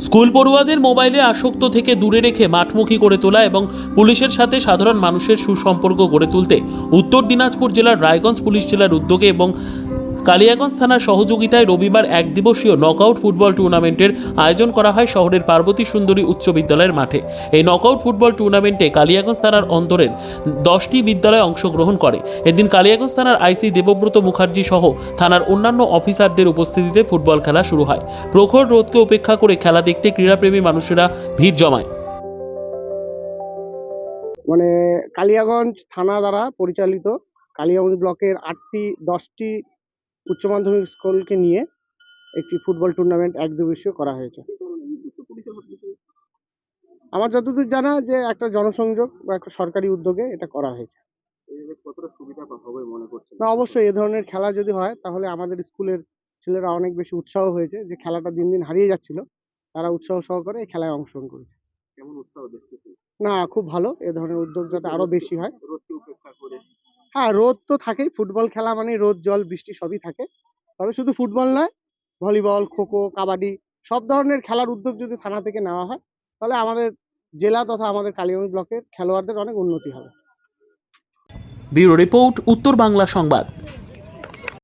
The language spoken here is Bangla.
স্কুল পড়ুয়াদের মোবাইলে আসক্ত থেকে দূরে রেখে মাঠমুখী করে তোলা এবং পুলিশের সাথে সাধারণ মানুষের সুসম্পর্ক গড়ে তুলতে উত্তর দিনাজপুর জেলার রায়গঞ্জ পুলিশ জেলার উদ্যোগে এবং কালিয়াগঞ্জ থানার সহযোগিতায় রবিবার এক দিবসীয় নকআউট ফুটবল টুর্নামেন্টের আয়োজন করা হয় শহরের পার্বতী সুন্দরী উচ্চ বিদ্যালয়ের মাঠে। এই নকআউট ফুটবল টুর্নামেন্টে কালিয়াগঞ্জ থানার অন্তরের দশটি বিদ্যালয় অংশগ্রহণ করে। এদিন কালিয়াগঞ্জ থানার আইসি দেবব্রত মুখার্জি সহ থানার অন্যান্য অফিসারদের উপস্থিতিতে ফুটবল খেলা শুরু হয়। প্রখর রোধকে উপেক্ষা করে খেলা দেখতে ক্রীড়াপ্রেমী মানুষেরা ভিড় জমায়। মানে কালিয়াগঞ্জ থানা দ্বারা পরিচালিত কালিয়াগঞ্জ ব্লকের আটটি, দশটি উচ্চ মাধ্যমিক স্কুলকে নিয়ে একটি ফুটবল টুর্নামেন্ট এক দিবসীয় করা হয়েছে। আমার যতদূর জানা যে একটা জনসংযোগ বা একটা সরকারি উদ্যোগে এটা করা হয়েছে। না, অবশ্যই এ ধরনের খেলা যদি হয়, তাহলে আমাদের স্কুলের ছেলেরা অনেক বেশি উৎসাহ হয়েছে যে খেলাটা দিন দিন হারিয়ে যাচ্ছিল। তারা উৎসাহ সহকারে এই খেলায় অংশগ্রহণ করেছে। না, খুব ভালো। এ ধরনের উদ্যোগ যাতে আরও বেশি হয়। হ্যাঁ রোদ তো থাকেই। ফুটবল খেলা মানে রোদ, জল, বৃষ্টি সবই থাকে। তবে শুধু ফুটবল নয়, ভলিবল, খোখো, কাবাডি সব ধরনের খেলার উদ্যোগ যদি থানা থেকে নেওয়া হয়, তাহলে আমাদের জেলা তথা আমাদের কালিগঞ্জ ব্লকের খেলোয়াড়দের অনেক উন্নতি হবে। ব্যুরো রিপোর্ট, উত্তর বাংলা সংবাদ।